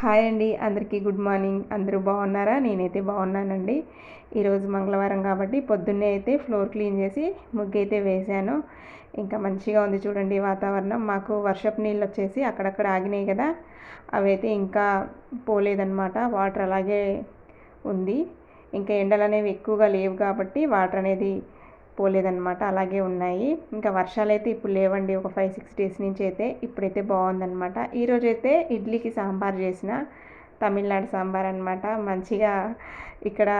Hi అండి అందరికీ good morning. అందరూ బాగున్నారా? నేనైతే బాగున్నానండి. ఈరోజు మంగళవారం కాబట్టి పొద్దున్నే అయితే ఫ్లోర్ క్లీన్ చేసి ముగ్గు అయితే వేశాను. ఇంకా మంచిగా ఉంది చూడండి వాతావరణం. మాకు వర్షపు నీళ్ళు వచ్చేసి అక్కడక్కడ ఆగినాయి కదా. అవైతే ఇంకా పోలేదన్నమాట. వాటర్ అలాగే ఉంది. ఇంకా ఎండలు అనేవి ఎక్కువగా లేవు కాబట్టి వాటర్ అనేది పోలేదన్నమాట అలాగే ఉన్నాయి. ఇంకా వర్షాలు అయితే ఇప్పుడు లేవండి ఒక ఫైవ్ సిక్స్ డేస్ నుంచి అయితే ఇప్పుడైతే బాగుందన్నమాట. ఈరోజు అయితే ఇడ్లీకి సాంబార్ చేసిన తమిళనాడు సాంబార్ అనమాట మంచిగా ఇక్కడ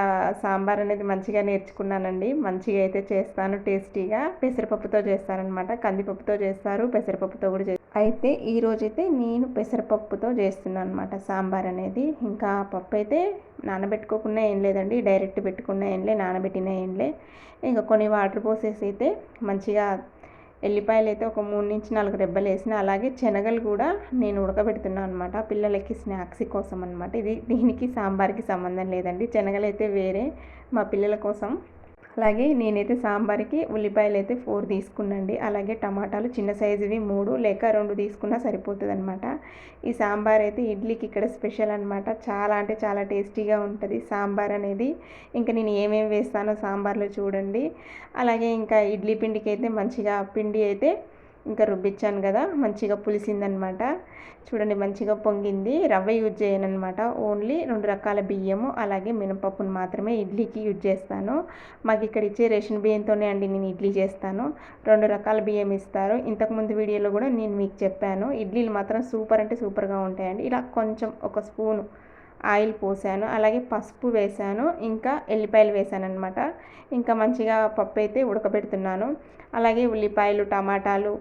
సాంబార్ అనేది మంచిగా నేర్చుకున్నానండి. మంచిగా అయితే చేస్తాను టేస్టీగా. పెసరపప్పుతో చేస్తారనమాట కందిపప్పుతో చేస్తారు పెసరపప్పుతో కూడా చేస్తారు అయితే ఈరోజైతే నేను పెసరపప్పుతో చేస్తున్నాను అనమాట సాంబార్ అనేది ఇంకా పప్పు అయితే నానబెట్టుకోకుండా ఏం లేదండి. డైరెక్ట్ పెట్టుకున్న ఏంలే నానబెట్టిన ఏంలే ఇంకా కొన్ని వాటర్ పోసేసి అయితే మంచిగా ఎల్లిపాయలు అయితే ఒక మూడు నుంచి నాలుగు రెబ్బలు వేసిన అలాగే శనగలు కూడా నేను ఉడకబెడుతున్నాను అనమాట పిల్లలకి స్నాక్స్ కోసం అనమాట ఇది దీనికి సాంబార్కి సంబంధం లేదండి. శనగలు అయితే వేరే మా పిల్లల కోసం అలాగే నేనైతే సాంబార్కి ఉల్లిపాయలు అయితే ఫోర్ తీసుకున్నాండి అలాగే టమాటాలు చిన్న సైజువి మూడు లేక రెండు తీసుకున్నా సరిపోతుంది అనమాట ఈ సాంబార్ అయితే ఇడ్లీకి ఇక్కడ స్పెషల్ అనమాట చాలా అంటే చాలా టేస్టీగా ఉంటుంది సాంబార్ అనేది. ఇంకా నేను ఏమేమి వేస్తానో సాంబార్లో చూడండి. అలాగే ఇంకా ఇడ్లీ పిండికి అయితే మంచిగా పిండి అయితే ఇంకా రుబ్బించాను కదా మంచిగా పులిసిందనమాట. చూడండి మంచిగా పొంగింది. రవ్వ యూజ్ చేయను అనమాట ఓన్లీ రెండు రకాల బియ్యము అలాగే మినపప్పును మాత్రమే ఇడ్లీకి యూజ్ చేస్తాను. మాకు ఇక్కడ ఇచ్చే రేషన్ బియ్యంతోనే అండి నేను ఇడ్లీ చేస్తాను. రెండు రకాల బియ్యం ఇస్తారు. ఇంతకుముందు వీడియోలో కూడా నేను మీకు చెప్పాను. ఇడ్లీలు మాత్రం సూపర్ అంటే సూపర్గా ఉంటాయండి. ఇలా కొంచెం ఒక స్పూను ఆయిల్ పోసాను అలాగే పసుపు వేసాను ఇంకా ఎల్లిపాయలు వేసాను అనమాట ఇంకా మంచిగా పప్పు అయితే ఉడకబెడుతున్నాను. అలాగే ఉల్లిపాయలు టమాటాలు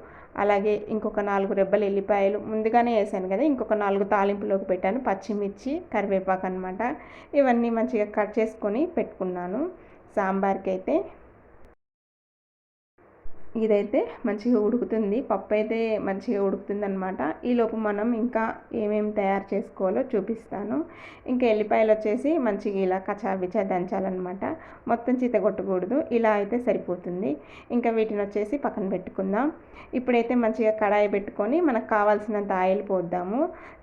అలాగే ఇంకొక నాలుగు రెబ్బలు ఎల్లిపాయలు ముందుగానే వేసాను కదా ఇంకొక నాలుగు తాలింపులోకి పెట్టాను పచ్చిమిర్చి కరివేపాకు అనమాట ఇవన్నీ మంచిగా కట్ చేసుకొని పెట్టుకున్నాను. సాంబార్కి అయితే ఇదైతే మంచిగా ఉడుకుతుంది. పప్పు అయితే మంచిగా ఉడుకుతుంది అనమాట ఈలోపు మనం ఇంకా ఏమేమి తయారు చేసుకోవాలో చూపిస్తాను. ఇంకా ఎల్లిపాయలు వచ్చేసి మంచిగా ఇలా కచాబిచా దంచాలన్నమాట మొత్తం చీత కొట్టకూడదు. ఇలా అయితే సరిపోతుంది. ఇంకా వీటిని వచ్చేసి పక్కన పెట్టుకుందాం. ఇప్పుడైతే మంచిగా కడాయి పెట్టుకొని మనకు కావాల్సినంత ఆయిల్ పోద్దాము.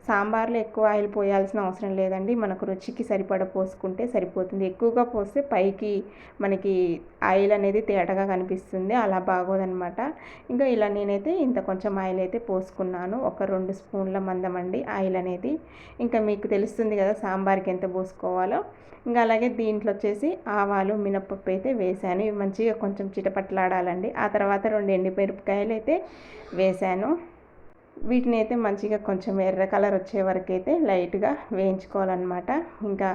సాంబార్లో ఎక్కువ ఆయిల్ పోయాల్సిన అవసరం లేదండి. మనకు రుచికి సరిపడ పోసుకుంటే సరిపోతుంది. ఎక్కువగా పోస్తే పైకి మనకి ఆయిల్ అనేది తేటగా కనిపిస్తుంది. అలా బాగోదనమాట ఇంకా ఇలా నేనైతే ఇంత కొంచెం ఆయిల్ అయితే పోసుకున్నాను. ఒక రెండు స్పూన్ల మందం అండి ఆయిల్ అనేది. ఇంకా మీకు తెలుస్తుంది కదా సాంబార్కి ఎంత పోసుకోవాలో. ఇంకా అలాగే దీంట్లో వచ్చేసి ఆవాలు మినపప్పు అయితే వేసాను. ఇవి మంచిగా కొంచెం చిటపట్లాడాలండి. ఆ తర్వాత రెండు ఎండిమిరపకాయలు అయితే వేసాను. వీటిని అయితే మంచిగా కొంచెం ఎర్ర కలర్ వచ్చే వరకు అయితే లైట్గా వేయించుకోవాలన్నమాట. ఇంకా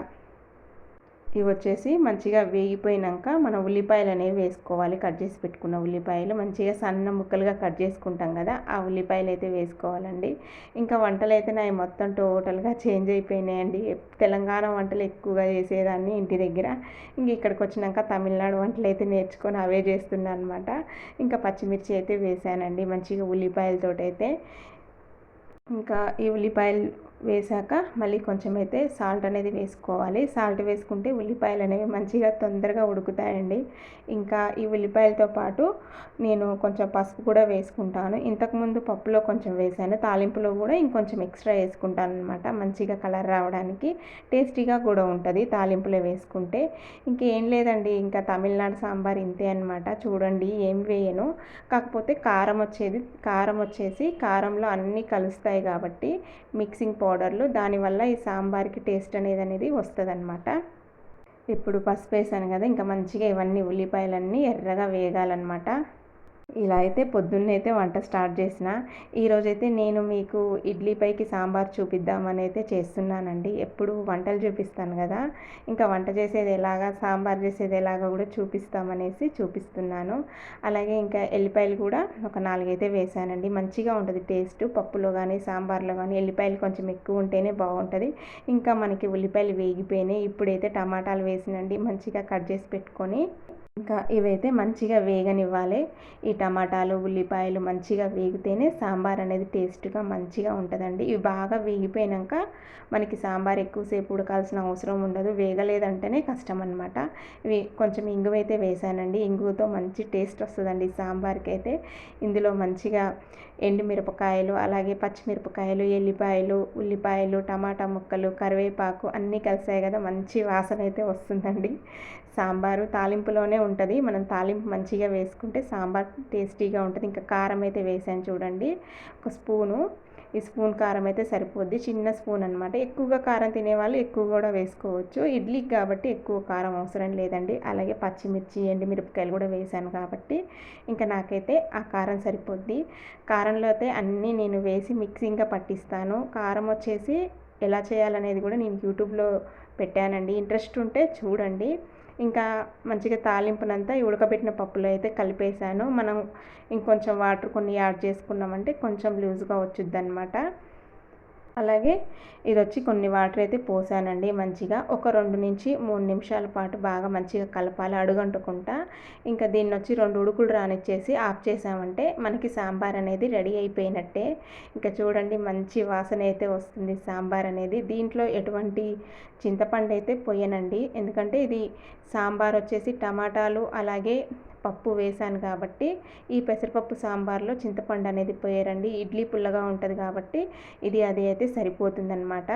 ఇవి వచ్చేసి మంచిగా వేగిపోయినాక మనం ఉల్లిపాయలు అనేవి వేసుకోవాలి. కట్ చేసి పెట్టుకున్న ఉల్లిపాయలు మంచిగా సన్న ముక్కలుగా కట్ చేసుకుంటాం కదా ఆ ఉల్లిపాయలు అయితే వేసుకోవాలండి. ఇంకా వంటలు అయితే నా మొత్తం టోటల్గా చేంజ్ అయిపోయినాయండి. తెలంగాణ వంటలు ఎక్కువగా చేసేదాన్ని ఇంటి దగ్గర. ఇంక ఇక్కడికి వచ్చినాక తమిళనాడు వంటలు అయితే నేర్చుకొని అవే చేస్తున్నాను అనమాట ఇంకా పచ్చిమిర్చి అయితే వేసానండి మంచిగా ఉల్లిపాయలతో అయితే ఇంకా ఈ ఉల్లిపాయలు వేసాక మళ్ళీ కొంచెం అయితే సాల్ట్ అనేది వేసుకోవాలి. సాల్ట్ వేసుకుంటే ఉల్లిపాయలు అనేవి మంచిగా తొందరగా ఉడుకుతాయండి. ఇంకా ఈ ఉల్లిపాయలతో పాటు నేను కొంచెం పసుపు కూడా వేసుకుంటాను. ఇంతకుముందు పప్పులో కొంచెం వేసాను తాలింపులో కూడా ఇంకొంచెం ఎక్స్ట్రా వేసుకుంటాను అనమాట మంచిగా కలర్ రావడానికి టేస్టీగా కూడా ఉంటుంది తాలింపులో వేసుకుంటే. ఇంకేం లేదండి. ఇంకా తమిళనాడు సాంబార్ ఇంతే అనమాట చూడండి ఏం వేయను. కాకపోతే కారం వచ్చేది కారం వచ్చేసి కారంలో అన్నీ కలుస్తాయి కాబట్టి మిక్సింగ్ పౌడర్లు. దానివల్ల ఈ సాంబార్కి టేస్ట్ అనేది అనేది వస్తుంది అనమాట ఇప్పుడు పసుపు వేసాను కదా ఇంకా మంచిగా ఇవన్నీ ఉల్లిపాయలన్నీ ఎర్రగా వేగాలన్నమాట. ఇలా అయితే పొద్దున్నే అయితే వంట స్టార్ట్ చేసిన ఈరోజైతే నేను మీకు ఇడ్లీ పైకి సాంబార్ చూపిద్దామని అయితే చేస్తున్నానండి. ఎప్పుడు వంటలు చూపిస్తాను కదా ఇంకా వంట చేసేది ఎలాగా సాంబార్ చేసేది ఎలాగా కూడా చూపిస్తామనేసి చూపిస్తున్నాను. అలాగే ఇంకా ఎల్లిపాయలు కూడా ఒక నాలుగైతే వేసానండి. మంచిగా ఉంటుంది టేస్ట్. పప్పులో కానీ సాంబార్లో కానీ ఎల్లిపాయలు కొంచెం ఎక్కువ ఉంటేనే బాగుంటుంది. ఇంకా మనకి ఉల్లిపాయలు వేగిపోయినాయి. ఇప్పుడైతే టమాటాలు వేసినండి. మంచిగా కట్ చేసి పెట్టుకొని ఇంకా ఇవైతే మంచిగా వేగనివ్వాలి. ఈ టమాటాలు ఉల్లిపాయలు మంచిగా వేగితేనే సాంబార్ అనేది టేస్ట్గా మంచిగా ఉంటుందండి. ఇవి బాగా వేగిపోయాక మనకి సాంబార్ ఎక్కువసేపు ఉడకాల్సిన అవసరం ఉండదు. వేగలేదంటేనే కష్టం అనమాట ఇవి కొంచెం ఇంగువైతే వేసానండి. ఇంగువతో మంచి టేస్ట్ వస్తుందండి సాంబార్కి అయితే ఇందులో మంచిగా ఎండుమిరపకాయలు అలాగే పచ్చిమిరపకాయలు ఎల్లిపాయలు ఉల్లిపాయలు టమాటా ముక్కలు కరివేపాకు అన్నీ కలిసాయి కదా మంచి వాసన అయితే వస్తుందండి. సాంబారు తాలింపులోనే ఉంటుంది. మనం తాలింపు మంచిగా వేసుకుంటే సాంబార్ టేస్టీగా ఉంటుంది. ఇంకా కారం అయితే వేసాను చూడండి. ఒక స్పూను. ఈ స్పూన్ కారం అయితే సరిపోద్ది. చిన్న స్పూన్ అనమాట ఎక్కువగా కారం తినేవాళ్ళు ఎక్కువ కూడా వేసుకోవచ్చు. ఇడ్లీకి కాబట్టి ఎక్కువ కారం అవసరం లేదండి. అలాగే పచ్చిమిర్చి ఎండుమిరపకాయలు కూడా వేసాను కాబట్టి ఇంకా నాకైతే ఆ కారం సరిపోద్ది. కారంలో అయితే అన్నీ నేను వేసి మిక్సింగ్గా పట్టిస్తాను. కారం వచ్చేసి ఎలా చేయాలనేది కూడా నేను యూట్యూబ్లో పెట్టానండి. ఇంట్రెస్ట్ ఉంటే చూడండి. ఇంకా మంచిగా తాలింపునంతా ఉడకబెట్టిన పప్పులో అయితే కలిపేసాను మనం ఇంకొంచెం వాటర్ కొన్ని యాడ్ చేసుకున్నామంటే కొంచెం లూజ్గా వచ్చుద్ది అనమాట అలాగే ఇది వచ్చి కొన్ని వాటర్ అయితే పోసానండి మంచిగా. ఒక రెండు నుంచి మూడు నిమిషాల పాటు బాగా మంచిగా కలపాలి అడుగంటుకుంటా. ఇంకా దీన్ని వచ్చి రెండు ఉడుకులు రానిచ్చేసి ఆఫ్ చేసామంటే మనకి సాంబార్ అనేది రెడీ అయిపోయినట్టే. ఇంకా చూడండి మంచి వాసన అయితే వస్తుంది సాంబార్ అనేది. దీంట్లో ఎటువంటి చింతపండు అయితే పొయ్యనండి ఎందుకంటే ఇది సాంబార్ వచ్చేసి టమాటాలు అలాగే పప్పు వేసాను కాబట్టి ఈ పెసరపప్పు సాంబార్లో చింతపండు అనేది పోయారండి. ఇడ్లీ పుల్లగా ఉంటుంది కాబట్టి ఇది అది అయితే సరిపోతుందనమాట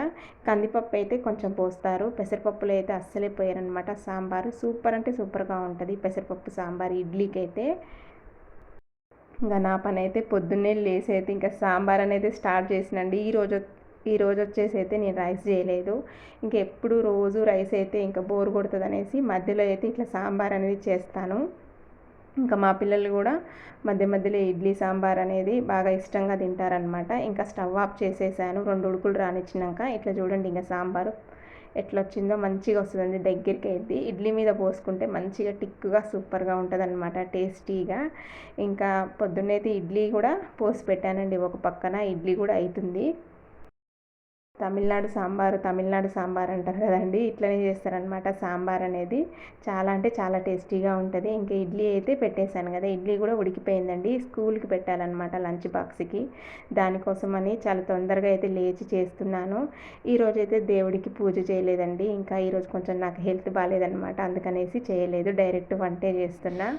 కందిపప్పు అయితే కొంచెం పోస్తారు. పెసరపప్పులో అయితే అస్సలే పోయారనమాట సాంబారు. సూపర్ అంటే సూపర్గా ఉంటుంది పెసరపప్పు సాంబార్ ఇడ్లీకి అయితే ఇంకా నా పని అయితే పొద్దున్నే లేసి అయితే ఇంకా సాంబార్ అనేది స్టార్ట్ చేసినండి. ఈరోజు ఈ రోజు వచ్చేసి అయితే నేను రైస్ చేయలేదు. ఇంకా ఎప్పుడు రోజు రైస్ అయితే ఇంకా బోర్ కొడుతుంది అనేసి మధ్యలో అయితే ఇట్లా సాంబార్ అనేది చేస్తాను. ఇంకా మా పిల్లలు కూడా మధ్య మధ్యలో ఇడ్లీ సాంబార్ అనేది బాగా ఇష్టంగా తింటారనమాట ఇంకా స్టవ్ ఆఫ్ చేసేసాను. రెండు ఉడుకులు రానిచ్చినాక ఇట్లా చూడండి ఇంకా సాంబారు ఎట్లా వచ్చిందో మంచిగా వస్తుందండి. దగ్గరికి అయితే ఇడ్లీ మీద పోసుకుంటే మంచిగా టిక్కుగా సూపర్గా ఉంటుంది అనమాట టేస్టీగా. ఇంకా పొద్దున్నైతే ఇడ్లీ కూడా పోసి పెట్టానండి. ఒక పక్కన ఇడ్లీ కూడా అవుతుంది తమిళనాడు సాంబారు తమిళనాడు సాంబార్ అంటారు కదండి. ఇట్లనే చేస్తారనమాట సాంబార్ అనేది. చాలా అంటే చాలా టేస్టీగా ఉంటుంది. ఇంకా ఇడ్లీ అయితే పెట్టేశాను కదా. ఇడ్లీ కూడా ఉడికిపోయిందండి. స్కూల్కి పెట్టాలన్నమాట లంచ్ బాక్స్కి. దానికోసమని చాలా తొందరగా అయితే లేచి చేస్తున్నాను. ఈరోజు అయితే దేవుడికి పూజ చేయలేదండి. ఇంకా ఈరోజు కొంచెం నాకు హెల్త్ బాగాలేదనమాట అందుకనేసి చేయలేదు. డైరెక్ట్ వంటే చేస్తున్నా.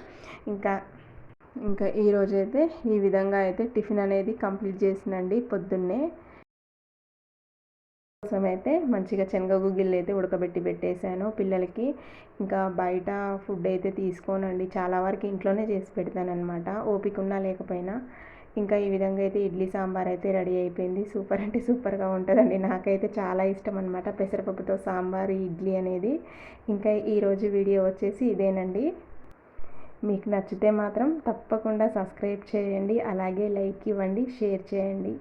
ఇంకా ఇంకా ఈరోజైతే ఈ విధంగా అయితే టిఫిన్ అనేది కంప్లీట్ చేసినండి పొద్దున్నే. కోసం అయితే మంచిగా శనగ గుగ్గిళ్ళు అయితే ఉడకబెట్టి పెట్టేశాను. పిల్లలకి ఇంకా బయట ఫుడ్ అయితే తీసుకోనండి. చాలా వరకు ఇంట్లోనే చేసి పెడతానమాట ఓపిక ఉన్నా లేకపోయినా. ఇంకా ఈ విధంగా అయితే ఇడ్లీ సాంబార్ అయితే రెడీ అయిపోయింది. సూపర్ అంటే సూపర్గా ఉంటుందండి. నాకైతే చాలా ఇష్టం అనమాట పెసరపప్పుతో సాంబార్ ఇడ్లీ అనేది. ఇంకా ఈరోజు వీడియో వచ్చేసి ఇదేనండి. మీకు నచ్చితే మాత్రం తప్పకుండా సబ్స్క్రైబ్ చేయండి. అలాగే లైక్ ఇవ్వండి షేర్ చేయండి.